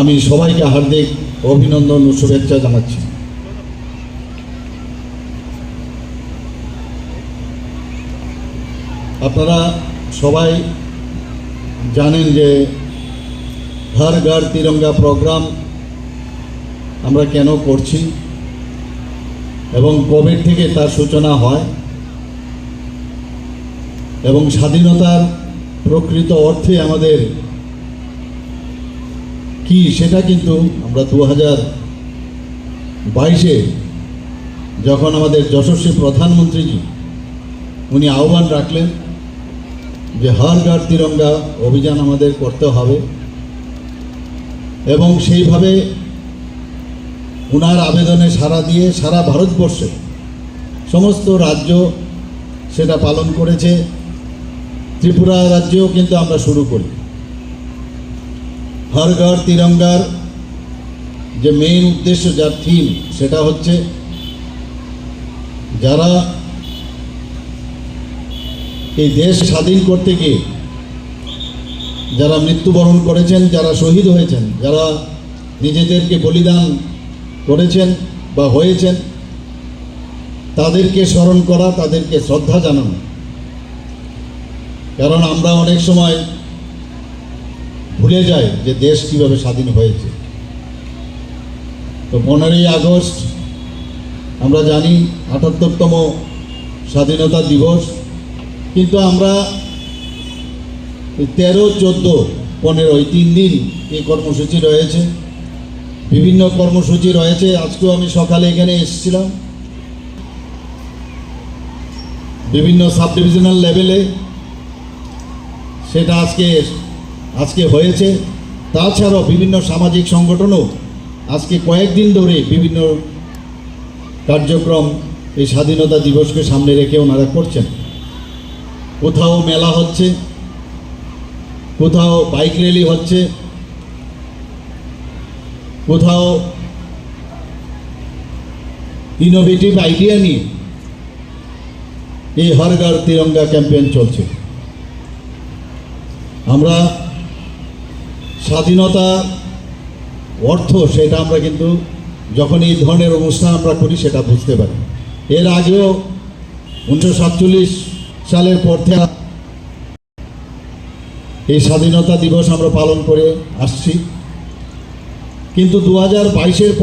আমি সবাইকে হার্দিক অভিনন্দন ও শুভেচ্ছা জানাচ্ছি। আপনারা সবাই জানেন যে হর ঘর তিরঙ্গা প্রোগ্রাম আমরা কেন করছি এবং কোভিড থেকে তার সূচনা হয় এবং স্বাধীনতার প্রকৃত অর্থে আমাদের কি সেটা কিন্তু আমরা দু হাজার বাইশে যখন আমাদের যশস্বী প্রধানমন্ত্রীজি, উনি আহ্বান রাখলেন যে হর ঘর তিরঙ্গা অভিযান আমাদের করতে হবে। এবং সেইভাবে উনার আবেদনে সাড়া দিয়ে সারা ভারতবর্ষে সমস্ত রাজ্য সেটা পালন করেছে। ত্রিপুরা রাজ্যেও কিন্তু আমরা শুরু করি। হর ঘর তিরঙ্গার যে মেইন উদ্দেশ্য যার থিম সেটা হচ্ছে যারা এই দেশ স্বাধীন করতে গিয়ে যারা মৃত্যুবরণ করেছেন, যারা শহীদ হয়েছেন, যারা নিজেদেরকে বলিদান করেছেন বা হয়েছেন, তাদেরকে স্মরণ করা, তাদেরকে শ্রদ্ধা জানানো। কারণ আমরা অনেক সময় ভুলে যায় যে দেশ কীভাবে স্বাধীন হয়েছে। তো পনেরোই আগস্ট আমরা জানি আটাত্তরতম স্বাধীনতা দিবস, কিন্তু আমরা তেরো, চোদ্দ, পনেরো এই তিন দিন এই কর্মসূচি রয়েছে। বিভিন্ন কর্মসূচি রয়েছে। আজকেও আমি সকালে এখানে এসেছিলাম। বিভিন্ন সাব ডিভিশনাল লেভেলে সেটা আজকে আজকে হয়েছে। তাছাড়াও বিভিন্ন সামাজিক সংগঠনও আজকে কয়েকদিন ধরে বিভিন্ন কার্যক্রম এই স্বাধীনতা দিবসকে সামনে রেখে ওনারা করছেন। কোথাও মেলা হচ্ছে, কোথাও বাইক র্যালি হচ্ছে, কোথাও ইনোভেটিভ আইডিয়া নিয়ে এই হরগার তিরঙ্গা ক্যাম্পেইন চলছে। আমরা স্বাধীনতা অর্থ সেটা আমরা কিন্তু যখন এই ধরনের অনুষ্ঠান আমরা করি সেটা বুঝতে পারি। এর আগেও উনিশশো সাতচল্লিশ সালের পর থেকে এই স্বাধীনতা দিবস আমরা পালন করে আসছি। কিন্তু দু হাজার বাইশের পর